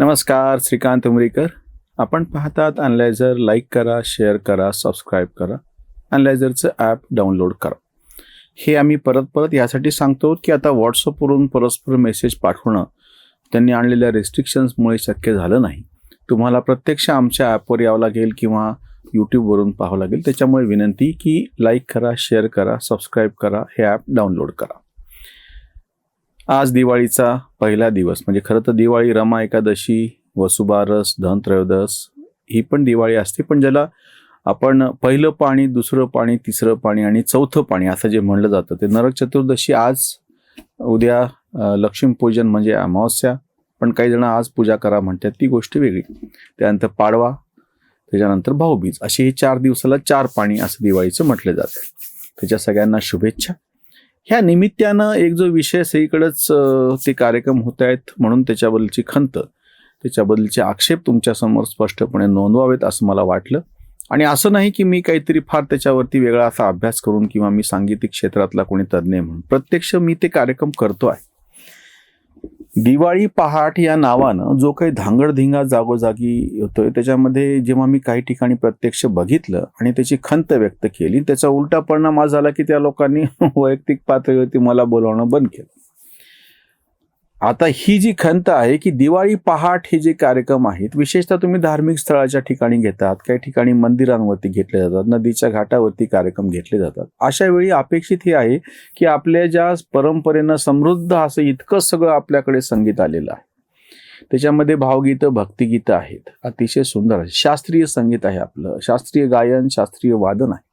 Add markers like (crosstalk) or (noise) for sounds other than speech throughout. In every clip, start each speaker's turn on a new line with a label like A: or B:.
A: नमस्कार श्रीकांत उमरीकर. आपण पाहतात अनलायझर लाईक करा शेअर करा सबस्क्राईब करा. अनलायझरचं ॲप डाउनलोड करा. हे आम्ही परत परत यासाठी सांगतो की आता व्हॉट्सअपवरून परस्पर मेसेज पाठवणं त्यांनी आणलेल्या रेस्ट्रिक्शन्समुळे शक्य झालं नाही. तुम्हाला प्रत्यक्ष आमच्या ॲपवर यावं लागेल किंवा यूट्यूबवरून पाहावं लागेल. त्याच्यामुळे विनंती की लाईक करा शेअर करा सबस्क्राईब करा हे ॲप डाउनलोड करा. आज दिवाळीचा पहिला दिवस. म्हणजे खरं तर दिवाळी रमा एकादशी वसुबारस धनत्रयोदस ही पण दिवाळी असते. पण ज्याला आपण पहिलं पाणी दुसरं पाणी तिसरं पाणी आणि चौथं पाणी असं जे म्हणलं जातं ते नरक चतुर्दशी आज उद्या लक्ष्मीपूजन म्हणजे अमावस्या. पण काही जण आज पूजा करा म्हणतात ती गोष्ट वेगळी. त्यानंतर पाडवा त्याच्यानंतर भाऊबीज अशी ही चार दिवसाला चार पाणी असं दिवाळीचं म्हटलं जातं. त्याच्या सगळ्यांना शुभेच्छा. ह्या निमित्तानं एक जो विषय सगळीकडंच ते कार्यक्रम होत आहेत म्हणून त्याच्याबद्दलची खंत त्याच्याबद्दलचे आक्षेप तुमच्यासमोर स्पष्टपणे नोंदवावेत असं मला वाटलं. आणि असं नाही की मी काहीतरी फार त्याच्यावरती वेगळा असा अभ्यास करून किंवा मी सांगीतिक क्षेत्रातला कोणी तज्ज्ञ म्हणून. प्रत्यक्ष मी ते कार्यक्रम करतो आहे. दिवाळी पहाट या नावानं जो काही धांगडधिंगा जागोजागी होतोय त्याच्यामध्ये जेव्हा मी काही ठिकाणी प्रत्यक्ष बघितलं आणि त्याची खंत व्यक्त केली त्याचा उलटा परिणाम हा झाला की त्या लोकांनी (laughs) वैयक्तिक पातळीवरती मला बोलावणं बंद केलं. आता ही जी खंत आहे की दिवाळी पहाट हे जे कार्यक्रम आहेत विशेषतः तुम्ही धार्मिक स्थळाच्या ठिकाणी घेतात काही ठिकाणी मंदिरांवरती घेतले जातात नदीच्या घाटावरती कार्यक्रम घेतले जातात. अशा वेळी अपेक्षित हे आहे की आपल्या ज्या परंपरेनं समृद्ध असं इतकं सगळं आपल्याकडे संगीत आलेलं आहे. त्याच्यामध्ये भावगीतं भक्तिगीतं आहेत. अतिशय सुंदर आहे. शास्त्रीय संगीत आहे आपलं. शास्त्रीय गायन शास्त्रीय वादन आहे.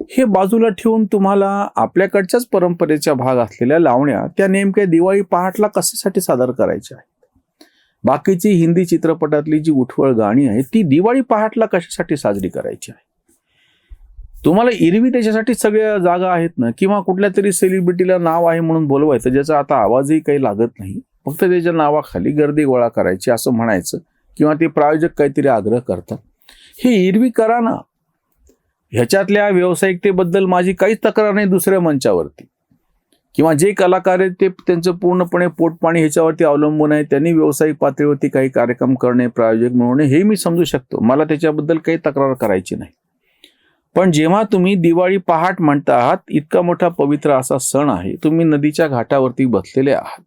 A: हे बाजूला ठेवून तुम्हाला आपल्याकडच्याच परंपरेच्या भाग असलेल्या लावण्या त्या नेमक्या दिवाळी पहाटला कशासाठी सादर करायच्या आहेत? बाकीची हिंदी चित्रपटातली जी उठवळ गाणी आहेत ती दिवाळी पहाटला कशासाठी साजरी करायची आहे? तुम्हाला इरवी त्याच्यासाठी सगळ्या जागा आहेत ना किंवा कुठल्या तरी सेलिब्रिटीला नाव आहे म्हणून बोलवायचं ज्याचा आता आवाजही काही लागत नाही फक्त त्याच्या नावाखाली गर्दी गोळा करायची असं म्हणायचं किंवा ते प्रायोजक काहीतरी आग्रह करतात. हे इरवी करा ना. ह्याच्यातल्या व्यावसायिकतेबद्दल माझी काहीच तक्रार नाही दुसऱ्या मंचावरती. किंवा जे कलाकार आहेत ते त्यांचं पूर्णपणे पोटपाणी ह्याच्यावरती अवलंबून आहे. त्यांनी व्यावसायिक पातळीवरती काही कार्यक्रम करणे प्रायोजक मिळवणे हे मी समजू शकतो. मला त्याच्याबद्दल काही तक्रार करायची नाही. पण जेव्हा तुम्ही दिवाळी पहाट म्हणता आहात इतका मोठा पवित्र असा सण आहे. तुम्ही नदीच्या घाटावरती बसलेले आहात.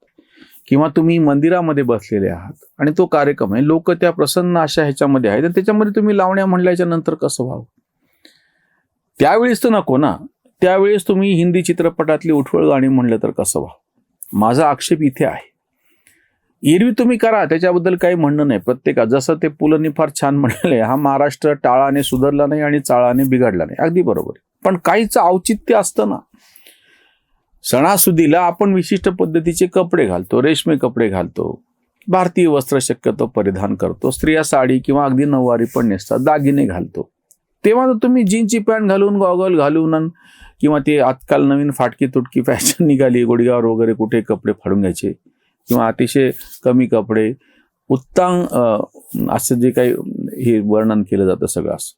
A: किंवा तुम्ही मंदिरामध्ये बसलेले आहात. आणि तो कार्यक्रम आहे. लोक त्या प्रसन्न अशा ह्याच्यामध्ये आहे तर त्याच्यामध्ये तुम्ही लावण्या म्हणल्याच्या नंतर कसं व्हावं? त्यावेळेस तर नको ना. त्यावेळेस तुम्ही हिंदी चित्रपटातली उठवळ गाणी म्हणलं तर कसं व्हा? माझा आक्षेप इथे आहे. एरवी तुम्ही करा त्याच्याबद्दल काही म्हणणं नाही. प्रत्येका जसं ते पुलंनी फार छान म्हणले हा महाराष्ट्र टाळाने सुधारला नाही आणि चाळाने बिघडला नाही. अगदी बरोबर आहे. पण काहीचं औचित्य असतं ना. सणासुदीला आपण विशिष्ट पद्धतीचे कपडे घालतो रेशमी कपडे घालतो. भारतीय वस्त्र शक्यतो परिधान करतो. स्त्रिया साडी किंवा अगदी नऊवारी पण नेसतात दागिने घालतो. तेव्हा तर तुम्ही जीनची पॅन्ट घालून गॉगल घालून किंवा ते आजकाल नवीन फाटकी तुटकी फॅशन निघाली गुडगावर वगैरे कुठे कपडे फाडून घ्यायचे किंवा अतिशय कमी कपडे उत्तांग असं जे काही हे वर्णन केलं जातं सगळं असं.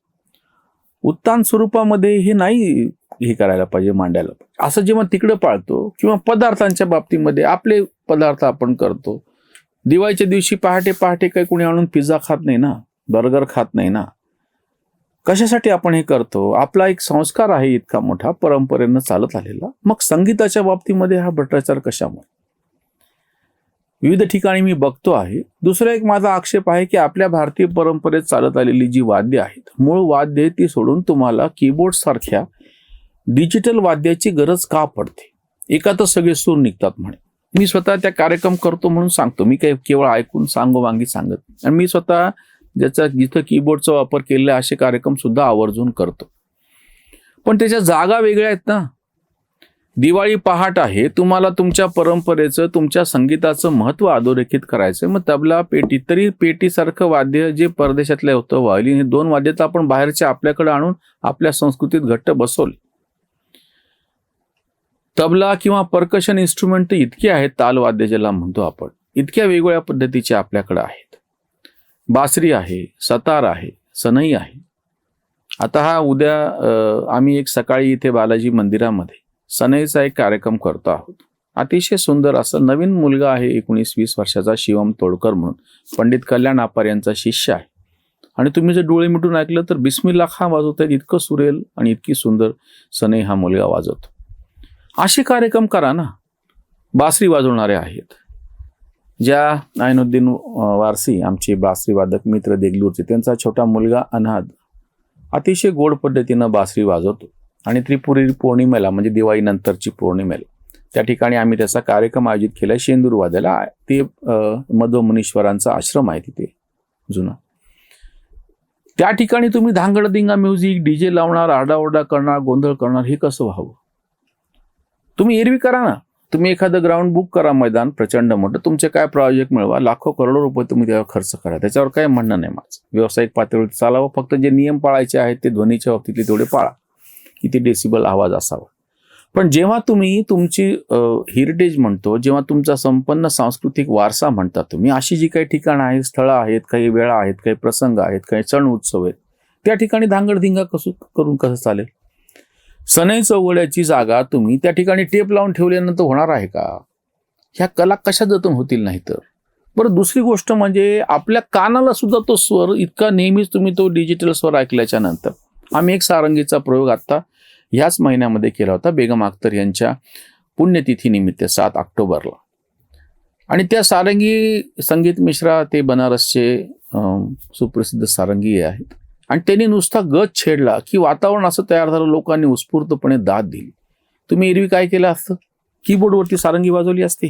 A: उत्तान स्वरूपामध्ये हे नाही हे करायला पाहिजे मांडायला. पाहिजे असं जेव्हा तिकडं पाळतो किंवा पदार्थांच्या बाबतीमध्ये आपले पदार्थ आपण करतो. दिवाळीच्या दिवशी पहाटे पहाटे काही कोणी आणून पिझ्झा खात नाही ना बर्गर खात नाही ना कशासाठी आपण हे करतो? आपला एक संस्कार आहे इतका मोठा परंपरेनं चालत आलेला. मग संगीताच्या बाबतीमध्ये हा भ्रष्टाचार कशामुळे? विविध ठिकाणी मी बघतो आहे. दुसरा एक माझा आक्षेप आहे की आपल्या भारतीय परंपरेत चालत आलेली जी वाद्य आहेत मूळ वाद्य ती सोडून तुम्हाला कीबोर्ड सारख्या डिजिटल वाद्याची गरज का पडते? एकातच सगळे सूर निघतात म्हणे. मी स्वतः त्या कार्यक्रम करतो म्हणून सांगतो. मी काही केवळ ऐकून सांगो वांगी सांगत आणि मी स्वतः ज्याचा जिथं कीबोर्डचा वापर केलेला असे कार्यक्रम सुद्धा आवर्जून करतो. पण त्याच्या जागा वेगळ्या आहेत ना. दिवाळी पहाट आहे तुम्हाला तुमच्या परंपरेचं तुमच्या संगीताचं महत्त्व अधोरेखित करायचं मग तबला पेटी तरी पेटीसारखं वाद्य जे परदेशातलं होतं व्हायलिन हे दोन वाद्य तर आपण बाहेरच्या आपल्याकडे आणून आपल्या संस्कृतीत घट्ट बसवले. तबला किंवा पर्कशन इन्स्ट्रुमेंट तर इतके आहेत तालवाद्य ज्याला म्हणतो आपण. इतक्या वेगवेगळ्या पद्धतीचे आपल्याकडे आहेत. बासरी आहे सतार आहे सनई आहे. आता हा उद्या आम्ही एक सकाळी इथे बालाजी मंदिरामध्ये सनईचा एक कार्यक्रम करतो आहोत. अतिशय सुंदर असं नवीन मुलगा आहे एकोणीस वीस वर्षाचा शिवम तोडकर म्हणून. पंडित कल्याण आपार यांचा शिष्य आहे. आणि तुम्ही जर डोळे मिटून ऐकलं तर बिस्मिल्ला खा वाजवत आहेत इतकं सुरेल आणि इतकी सुंदर सनई हा मुलगा वाजवतो. असे कार्यक्रम करा ना. बासरी वाजवणारे आहेत. ज्या आयनुद्दीन वारसी आमचे बासरी वादक मित्र देगलूरचे त्यांचा छोटा मुलगा अनाद अतिशय गोड पद्धतीनं बासरी वाजवतो. आणि त्रिपुरी पौर्णिमेला म्हणजे दिवाळीनंतरची पौर्णिमेला त्या ठिकाणी आम्ही त्याचा कार्यक्रम आयोजित केला. शेंदूर वाद्याला ते मधुमुनीश्वरांचा आश्रम आहे तिथे जुना. त्या ठिकाणी तुम्ही धांगडदिंगा म्युझिक डीजे लावणार आरडाओरडा करणार गोंधळ करणार हे कसं व्हावं? तुम्ही एरवी करा ना. तुम्ही एखादं ग्राउंड बुक करा मैदान प्रचंड मोठं. तुमचे काय प्रोजेक्ट मिळवा? लाखो करोडो रुपये तुम्ही त्यावर खर्च करा. त्याच्यावर काय म्हणणं नाही माझं. व्यावसायिक पातळीवर चालावं. फक्त जे नियम पाळायचे आहेत ते ध्वनीच्या बाबतीतले तेवढे पाळा. किती डेसिबल आवाज असावा. पण जेव्हा तुम्ही तुमची हेरिटेज म्हणतो जेव्हा तुमचा संपन्न सांस्कृतिक वारसा म्हणता तुम्ही अशी जी काही ठिकाणं आहेत स्थळं आहेत काही वेळा आहेत काही प्रसंग आहेत काही सण उत्सव आहेत त्या ठिकाणी धांगडधिंगा कसं करून कसं चालेल? सनई चौघड्याची जागा तुम्ही त्या ठिकाणी टेप लावून ठेवल्यानंतर होणार आहे का? ह्या कला कशा जतन होतील नाही तर बरं दुसरी गोष्ट म्हणजे आपल्या कानाला सुद्धा तो स्वर इतका नेहमीच तुम्ही तो डिजिटल स्वर ऐकल्याच्या नंतर. आम्ही एक सारंगीचा प्रयोग आत्ता ह्याच महिन्यामध्ये केला होता बेगम अख्तर यांच्या पुण्यतिथीनिमित्त सात ऑक्टोबरला. आणि त्या सारंगी संगीत मिश्रा ते बनारसचे सुप्रसिद्ध सारंगी आहेत. आणि त्यांनी नुसता गज छेडला की वातावरण असं तयार झालं लोकांनी उत्स्फूर्तपणे दाद दिली. तुम्ही एरवी काय केलं असतं? कीबोर्डवरती सारंगी वाजवली असते.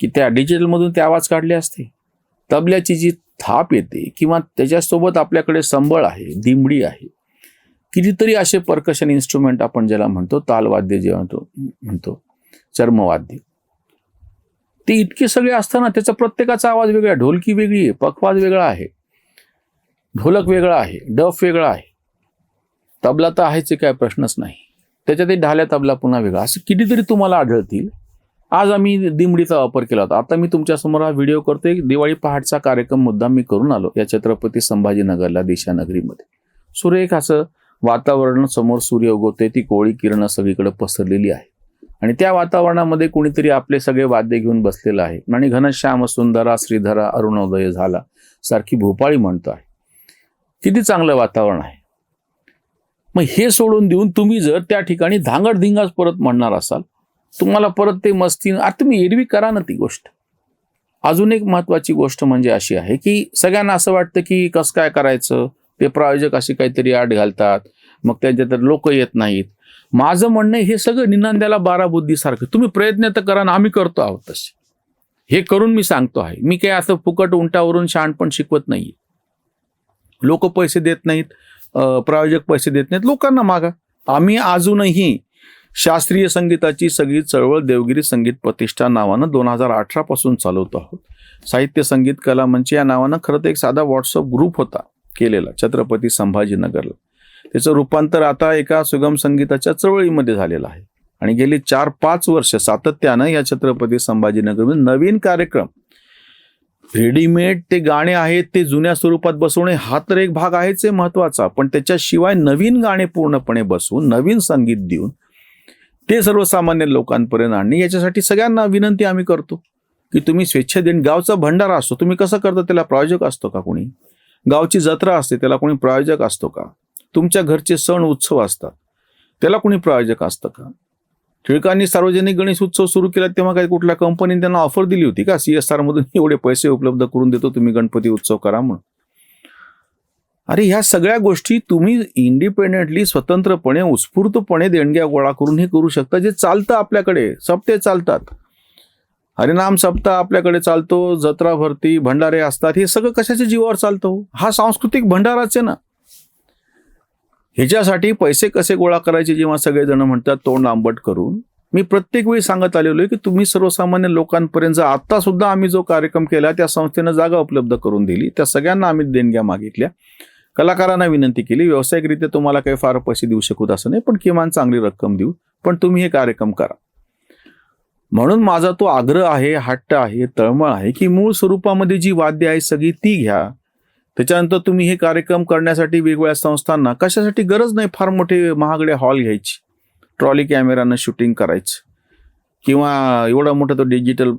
A: की त्या डिजिटलमधून ते आवाज काढले असते. तबल्याची जी थाप येते किंवा त्याच्यासोबत आपल्याकडे संबळ आहे दिमडी आहे कितीतरी असे पर्कशन इन्स्ट्रुमेंट आपण ज्याला म्हणतो तालवाद्य जे म्हणतो म्हणतो चर्मवाद्य. ते इतके सगळे असताना त्याचा प्रत्येकाचा आवाज वेगळा आहे. ढोलकी वेगळी आहे पखवाज वेगळा आहे. ढोलक वेगळा आहे डफ वेगळा आहे. तबला तर आहेच काय प्रश्नच नाही. त्याच्यात ढाल्या तबला पुन्हा वेगळा. असं कितीतरी तुम्हाला आढळतील. आज आम्ही दिमडीचा वापर केला होता. आता मी तुमच्यासमोर हा व्हिडिओ करतोय. दिवाळी पहाटचा कार्यक्रम मुद्दा मी करून आलो या छत्रपती संभाजीनगरला दिशानगरीमध्ये. सुरेख असं वातावरण समोर सूर्य उगवते ती कोळी किरणं सगळीकडे पसरलेली आहे. आणि त्या वातावरणामध्ये कुणीतरी आपले सगळे वाद्य घेऊन बसलेलं आहे. आणि घनश्याम सुंदरा श्रीधरा अरुणोदय झाला. सारखी भोपाळी म्हणतो आहे. किती चांगलं वातावरण आहे. मग हे सोडून देऊन तुम्ही जर त्या ठिकाणी धांगडधिंगाच परत म्हणणार असाल तुम्हाला परत ते मस्ती आता तुम्ही एरवी करा ना ती गोष्ट. अजून एक महत्त्वाची गोष्ट म्हणजे अशी आहे की सगळ्यांना असं वाटतं की कसं काय करायचं? ते प्रायोजक अशी काहीतरी आड घालतात मग त्याच्यात लोक येत नाहीत. माझं म्हणणं हे सगळं निनांद्याला बारा बुद्धीसारखं. तुम्ही प्रयत्न तर करा ना आम्ही करतो आहोत तसे. हे करून मी सांगतो आहे. मी काही असं फुकट उंटावरून शहाणपण शिकवत नाही लोक पैसे देत नाहीत प्रायोजक पैसे देत नाहीत लोकांना मागा. आम्ही अजूनही शास्त्रीय संगीताची सगळी चळवळ देवगिरी संगीत प्रतिष्ठान नावानं दोन हजार अठरापासून चालवत चालवतो आहोत. साहित्य संगीत कला मंच या नावानं खरं तर एक साधा व्हॉट्सअप ग्रुप होता केलेला छत्रपती संभाजीनगरला. त्याचं रूपांतर आता एका सुगम संगीताच्या चळवळीमध्ये झालेलं आहे. आणि गेली चार पाच वर्ष सातत्यानं या छत्रपती संभाजीनगरमध्ये नवीन कार्यक्रम रेडीमेड ते गाणे आहेत ते जुन्या स्वरूपात बसवणे हा तर एक भाग आहेच आहे महत्त्वाचा. पण त्याच्याशिवाय नवीन गाणे पूर्णपणे बसवून नवीन संगीत देऊन ते सर्वसामान्य लोकांपर्यंत आणणे याच्यासाठी सगळ्यांना विनंती आम्ही करतो की तुम्ही स्वेच्छा देण गावचा भंडारा असतो तुम्ही कसं करता त्याला प्रायोजक असतो का कोणी? गावची जत्रा असते त्याला कोणी प्रायोजक असतो का? तुमच्या घरचे सण उत्सव असतात त्याला कोणी प्रायोजक असतं का? टिळकांनी सार्वजनिक गणेश उत्सव सुरू केला तेव्हा काही कुठल्या कंपनीने त्यांना ऑफर दिली होती का? सी एस आर मधून (laughs) एवढे पैसे उपलब्ध करून देतो तुम्ही गणपती उत्सव करा म्हणून. अरे ह्या सगळ्या गोष्टी तुम्ही इंडिपेंडेंटली स्वतंत्रपणे उत्स्फूर्तपणे देणग्या गोळा करून हे करू शकता जे चालतं आपल्याकडे. सप्ते चालतात. हरिनाम सप्ताह आपल्याकडे चालतो जत्रा भरती भंडारे असतात हे सगळं कशाच्या जीवावर चालतो हो? हा सांस्कृतिक भंडाराच आहे ना. ह्याच्यासाठी पैसे कसे गोळा करायचे जेव्हा सगळेजण म्हणतात तोंड आंबट करून. मी प्रत्येक वेळी सांगत आलेलो आहे की तुम्ही सर्वसामान्य लोकांपर्यंत आता सुद्धा आम्ही जो कार्यक्रम केला त्या संस्थेनं जागा उपलब्ध करून दिली. त्या सगळ्यांना आम्ही देणग्या मागितल्या. कलाकारांना विनंती केली व्यावसायिकरित्या तुम्हाला काही फार पैसे देऊ शकत असं नाही पण किमान चांगली रक्कम देऊ पण तुम्ही हे कार्यक्रम करा. म्हणून माझा तो आग्रह आहे हट्ट आहे तळमळ आहे की मूळ स्वरूपामध्ये जी वाद्य आहे सगळी ती घ्या. त्याच्यानंतर तुम्ही हे कार्यक्रम करण्यासाठी वेगवेगळ्या संस्थांना कशासाठी गरज नाही फार मोठे महागडे हॉल घ्यायची. ट्रॉली कॅमेरानं शूटिंग करायचं. किंवा एवढा मोठा तो डिजिटल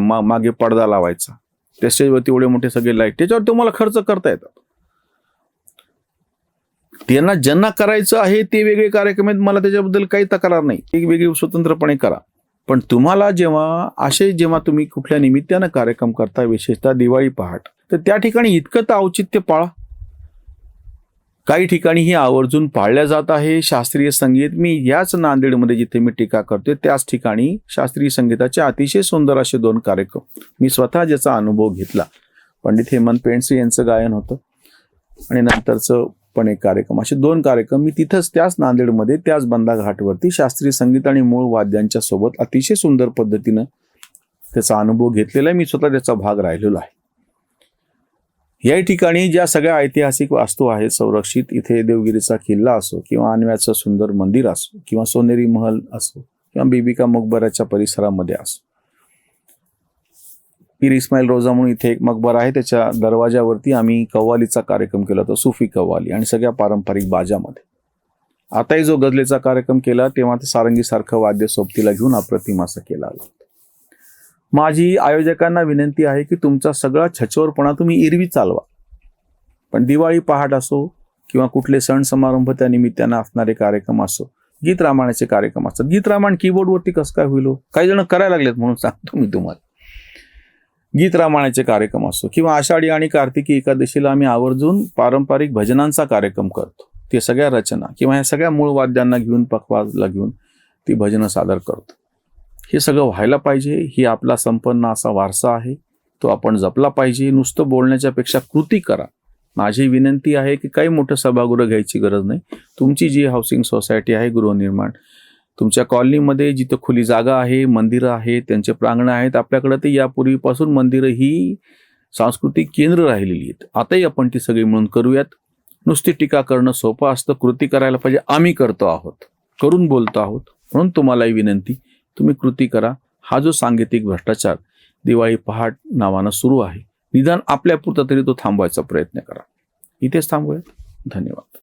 A: मा मागे पडदा लावायचा. त्या स्टेजवरती एवढे मोठे सगळे लाइट त्याच्यावर तुम्हाला खर्च करता येतात. त्यांना ज्यांना करायचं आहे ते वेगळे कार्यक्रम आहेत. मला त्याच्याबद्दल काही तक्रार नाही. एक वेगळी स्वतंत्रपणे करा. पण तुम्हाला जेव्हा असे जेव्हा तुम्ही कुठल्या निमित्तानं कार्यक्रम करता विशेषतः दिवाळी पहाट तर त्या ठिकाणी इतकं तर औचित्य पाळा. काही ठिकाणी ही आवर्जून पाळल्या जात आहे शास्त्रीय संगीत. मी याच नांदेडमध्ये जिथे मी टीका करतोय त्याच ठिकाणी शास्त्रीय संगीताचे अतिशय सुंदर असे दोन कार्यक्रम. मी स्वतः ज्याचा अनुभव घेतला. पंडित हेमंत पेंडसे यांचं गायन होतं. आणि नंतरचं पण एक कार्यक्रम. असे दोन कार्यक्रम मी तिथंच त्याच नांदेडमध्ये त्याच बंदा घाटवरती शास्त्रीय संगीत आणि मूळ वाद्यांच्या सोबत अतिशय सुंदर पद्धतीनं त्याचा अनुभव घेतलेला आहे. मी स्वतः त्याचा भाग राहिलेलो आहे. या ठिकाणी ज्या सगळ्या ऐतिहासिक वास्तू आहेत संरक्षित इथे देवगिरीचा किल्ला असो किंवा अन्व्याचं सुंदर मंदिर असो किंवा सोनेरी महल असो किंवा बीबिका मकबराच्या परिसरामध्ये असो पीर इस्माईल रोजा म्हणून इथे एक मकबरा आहे. त्याच्या दरवाजावरती आम्ही कव्वालीचा कार्यक्रम केला होता सुफी कव्वाली आणि सगळ्या पारंपरिक बाजामध्ये. आताही जो गजलेचा कार्यक्रम केला तेव्हा ते सारंगीसारखं वाद्य सोबतीला घेऊन अप्रतिम असं केला आला माझी आयोजकांना विनंती आहे की तुमचा सगळा छचोरपणा तुम्ही इरवी चालवा. पण दिवाळी पहाट असो किंवा कुठले सण समारंभ त्या निमित्तानं असणारे कार्यक्रम असो गीत रामायणाचे कार्यक्रम असतात. गीत रामायण कीबोर्डवरती कसं काय होईल हो? काही जण करायला लागलेत म्हणून सांगतो मी तुम्हाला. गीत रामायणाचे कार्यक्रम असो किंवा आषाढी आणि कार्तिकी एकादशीला आम्ही आवर्जून पारंपरिक भजनांचा कार्यक्रम करतो. ते सगळ्या रचना किंवा ह्या सगळ्या मूळ वाद्यांना घेऊन पखवाजला घेऊन ती भजनं सादर करतो. हे सगळं व्हायला पाहिजे ही आपला संपन्न असा वारसा आहे तो आपण जपला पाहिजे. नुसतं बोलण्याच्या पेक्षा कृती करा. माझी विनंती आहे की काही मोठं सभागृह घ्यायची गरज नाही. तुमची जी हाऊसिंग सोसायटी आहे गृहनिर्माण तुमच्या कॉलनीमध्ये जिथं खुली जागा आहे मंदिरं आहेत त्यांचे प्रांगणं आहेत आपल्याकडं ते यापूर्वीपासून मंदिरं ही सांस्कृतिक केंद्र राहिलेली आहेत. आताही आपण ती सगळी मिळून करूयात. नुसती टीका करणं सोपं असतं. कृती करायला पाहिजे. आम्ही करतो आहोत. करून बोलतो आहोत. म्हणून तुम्हालाही विनंती तुम्ही कृती करा. हा जो सांगीतिक भ्रष्टाचार दिवाळी पहाट नावानं सुरू आहे. निदान आपल्यापुरता तरी तो थांबवायचा प्रयत्न करा. इथेच थांबूयात. धन्यवाद.